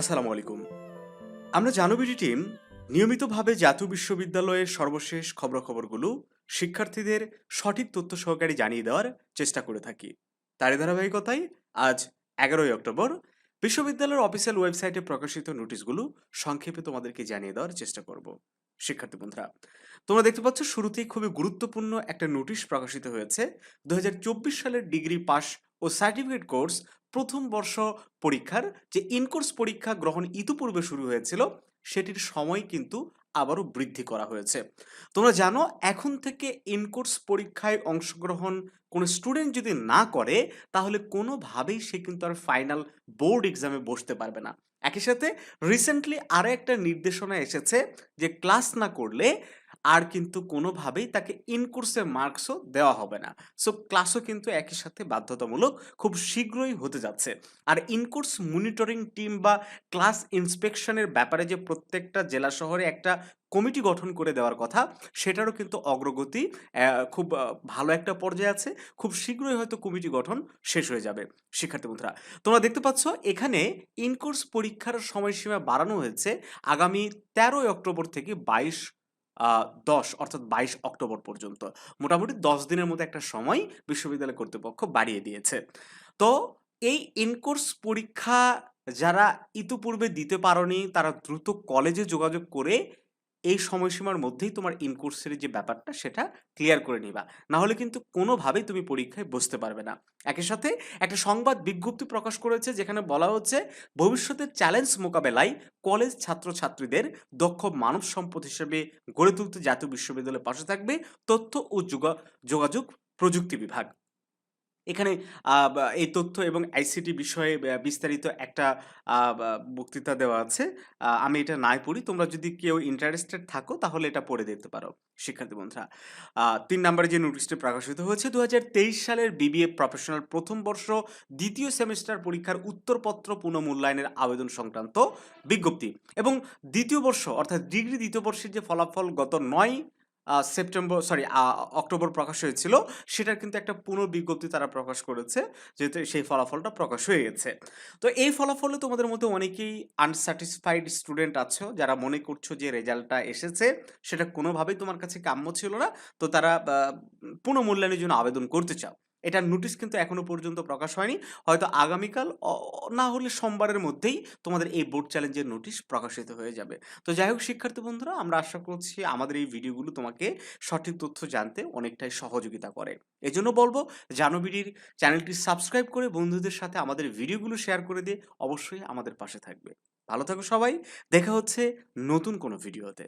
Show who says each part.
Speaker 1: আসসালামু আলাইকুম। আমরা জানবিডি টিম নিয়মিতভাবে জাতীয় বিশ্ববিদ্যালয়ের সর্বশেষ খবরাখবরগুলো শিক্ষার্থীদের সঠিক তথ্য সহকারে জানিয়ে দেওয়ার চেষ্টা করে থাকি। তারই ধারাবাহিকতায় আজ এগারোই অক্টোবর বিশ্ববিদ্যালয়ের অফিসিয়াল ওয়েবসাইটে প্রকাশিত নোটিশগুলো সংক্ষেপে তোমাদেরকে জানিয়ে দেওয়ার চেষ্টা করব। শিক্ষার্থী বন্ধুরা, তোমরা দেখতে পাচ্ছ শুরুতেই খুবই গুরুত্বপূর্ণ একটা নোটিশ প্রকাশিত হয়েছে। দু হাজার চব্বিশ সালের ডিগ্রি পাস ও সার্টিফিকেট কোর্স প্রথম বর্ষ পরীক্ষার যে ইনকোর্স পরীক্ষা গ্রহণ ইতিপূর্বে শুরু হয়েছিল, সেটির সময় কিন্তু আবারও বৃদ্ধি করা হয়েছে। তোমরা জানো, এখন থেকে ইনকোর্স পরীক্ষায় অংশগ্রহণ কোনো স্টুডেন্ট যদি না করে, তাহলে কোনোভাবেই সে কিন্তু আর ফাইনাল বোর্ড এক্সামে বসতে পারবে না। একই সাথে রিসেন্টলি আরও একটা নির্দেশনা এসেছে যে ক্লাস না করলে আর কিন্তু কোনোভাবেই তাকে ইনকোর্সের মার্কসও দেওয়া হবে না। সো ক্লাসও কিন্তু একই সাথে বাধ্যতামূলক খুব শীঘ্রই হতে যাচ্ছে। আর ইনকোর্স মনিটরিং টিম বা ক্লাস ইন্সপেকশনের ব্যাপারে যে প্রত্যেকটা জেলা শহরে একটা কমিটি গঠন করে দেওয়ার কথা, সেটারও কিন্তু অগ্রগতি খুব ভালো একটা পর্যায়ে আছে। খুব শীঘ্রই হয়তো কমিটি গঠন শেষ হয়ে যাবে। শিক্ষার্থী বন্ধুরা, তোমরা দেখতে পাচ্ছ, এখানে ইনকোর্স পরীক্ষার সময়সীমা বাড়ানো হয়েছে আগামী তেরোই অক্টোবর থেকে বাইশ দশ, অর্থাৎ বাইশ অক্টোবর পর্যন্ত। মোটামুটি দশ দিনের মতো একটা সময় বিশ্ববিদ্যালয় কর্তৃপক্ষ বাড়িয়ে দিয়েছে। তো এই ইনকোর্স পরীক্ষা যারা ইতিপূর্বে দিতে পারোনি, তারা দ্রুত কলেজে যোগাযোগ করে এই সময়সীমার মধ্যেই তোমার ইনকোর্সের যে ব্যাপারটা, সেটা ক্লিয়ার করে নিবা। না হলে কিন্তু কোনোভাবেই তুমি পরীক্ষায় বসতে পারবে না। একই সাথে একটা সংবাদ বিজ্ঞপ্তি প্রকাশ করেছে, যেখানে বলা হচ্ছে ভবিষ্যতের চ্যালেঞ্জ মোকাবেলায় কলেজ ছাত্রছাত্রীদের দক্ষ মানব সম্পদ হিসেবে গড়ে তুলতে জাতীয় বিশ্ববিদ্যালয়ের পাশে থাকবে তথ্য ও যোগা- যোগাযোগ প্রযুক্তি বিভাগ। এখানে এই তথ্য এবং আইসিটি বিষয়ে বিস্তারিত একটা বক্তৃতা দেওয়া আছে। আমি এটা নাই পড়ি। তোমরা যদি কেউ ইন্টারেস্টেড থাকো, তাহলে এটা পড়ে দেখতে পারো, শিক্ষার্থী বন্ধুরা। তিন নম্বরে যে নোটিশটি প্রকাশিত হয়েছে দু হাজার তেইশ সালের বিবিএ প্রফেশনাল প্রথম বর্ষ, দ্বিতীয় সেমিস্টার পরীক্ষার উত্তরপত্র পুনঃমূল্যায়নের আবেদন সংক্রান্ত বিজ্ঞপ্তি এবং দ্বিতীয় বর্ষ, অর্থাৎ ডিগ্রি দ্বিতীয় বর্ষের যে ফলাফল গত নয় সেপ্টেম্বর সরি অক্টোবর প্রকাশ হয়েছিল। সেটার কিন্তু একটা পুনর্বিজ্ঞপ্তি তারা প্রকাশ করেছে, যেহেতু সেই ফলাফলটা প্রকাশ হয়ে গেছে। তো এই ফলাফলে তোমাদের মধ্যে অনেকেই আনস্যাটিসফাইড স্টুডেন্ট আছো, যারা মনে করছ যে রেজাল্টটা এসেছে, সেটা কোনোভাবেই তোমার কাছে কাম্য ছিল না। তো তারা পুনঃমূল্যায়নের জন্য আবেদন করতে চাও। এটার নোটিশ কিন্তু এখনও পর্যন্ত প্রকাশ হয়নি। হয়তো আগামীকাল না হলে সোমবারের মধ্যেই তোমাদের এই বোর্ড চ্যালেঞ্জের নোটিশ প্রকাশিত হয়ে যাবে। তো যাই হোক, শিক্ষার্থী বন্ধুরা, আমরা আশা করছি আমাদের এই ভিডিওগুলো তোমাকে সঠিক তথ্য জানতে অনেকটাই সহযোগিতা করে। এজন্য বলব জানবিডির চ্যানেলটি সাবস্ক্রাইব করে বন্ধুদের সাথে আমাদের ভিডিওগুলো শেয়ার করে দিয়ে অবশ্যই আমাদের পাশে থাকবে। ভালো থাকো সবাই, দেখা হচ্ছে নতুন কোনো ভিডিওতে।